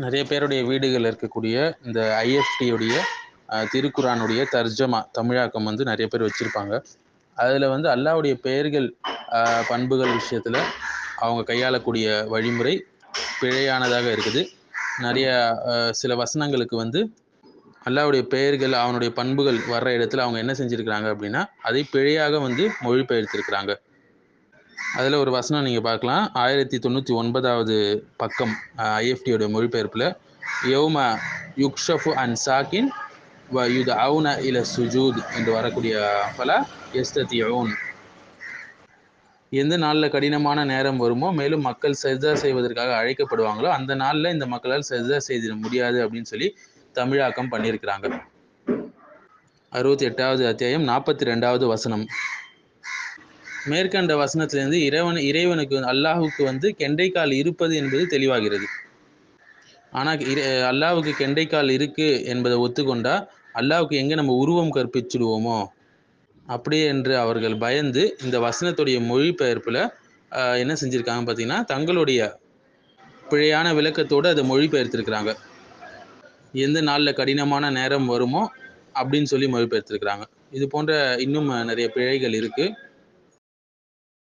நிறைய பேருடைய வீடுகளில் இருக்கக்கூடிய இந்த ஐஎஃப்டியுடைய திருக்குறானுடைய தர்ஜமா தமிழாக்கம் வந்து நிறைய பேர் வச்சுருப்பாங்க. அதில் வந்து அல்லாஹ்வுடைய பெயர்கள் பண்புகள் விஷயத்தில் அவங்க கையாளக்கூடிய வழிமுறை பிழையானதாக இருக்குது. நிறைய சில வசனங்களுக்கு வந்து அல்லாவுடைய பெயர்கள் அவனுடைய பண்புகள் வர்ற இடத்துல அவங்க என்ன செஞ்சுருக்கிறாங்க அப்படின்னா அதை பிழையாக வந்து மொழிபெயர்த்திருக்கிறாங்க. அதில் ஒரு வசனம் நீங்கள் பார்க்கலாம். ஆயிரத்தி தொண்ணூற்றி ஒன்பதாவது பக்கம் ஐஎஃப்டியோட மொழிபெயர்ப்பில் யோம யுக்ஷஃபு அன் சாக்கின் வ யுத் அவுன இல சுஜூத் என்று வரக்கூடிய பல எஸ்தத்தியோன் எந்த நாளில் கடினமான நேரம் வருமோ மேலும் மக்கள் செஜா செய்வதற்காக அழைக்கப்படுவாங்களோ அந்த நாளில் இந்த மக்களால் செஜா செய்திட முடியாது அப்படின்னு சொல்லி தமிழாக்கம் பண்ணியிருக்கிறாங்க. அறுபத்தி எட்டாவது அத்தியாயம் நாற்பத்தி ரெண்டாவது வசனம். மேற்கண்ட வசனத்திலிருந்து இறைவன் இறைவனுக்கு அல்லாஹுக்கு வந்து கெண்டைக்கால் இருப்பது என்பது தெளிவாகிறது. ஆனால் இறை அல்லாஹுக்கு கெண்டைக்கால் இருக்கு என்பதை ஒத்துக்கொண்டா அல்லாஹுக்கு எங்கே நம்ம உருவம் கற்பிச்சுடுவோமோ? அப்படியே என்று அவர்கள் பயந்து இந்த வசனத்துடைய மொழிபெயர்ப்பில் என்ன செஞ்சுருக்காங்க பார்த்தீங்கன்னா தங்களுடைய பிழையான விளக்கத்தோடு அதை மொழிபெயர்த்திருக்கிறாங்க. எந்த நாளில் கடினமான நேரம் வருமோ அப்படின்னு சொல்லி மொழிபெயர்த்திருக்கிறாங்க. இது போன்ற இன்னும் நிறைய பிழைகள் இருக்குது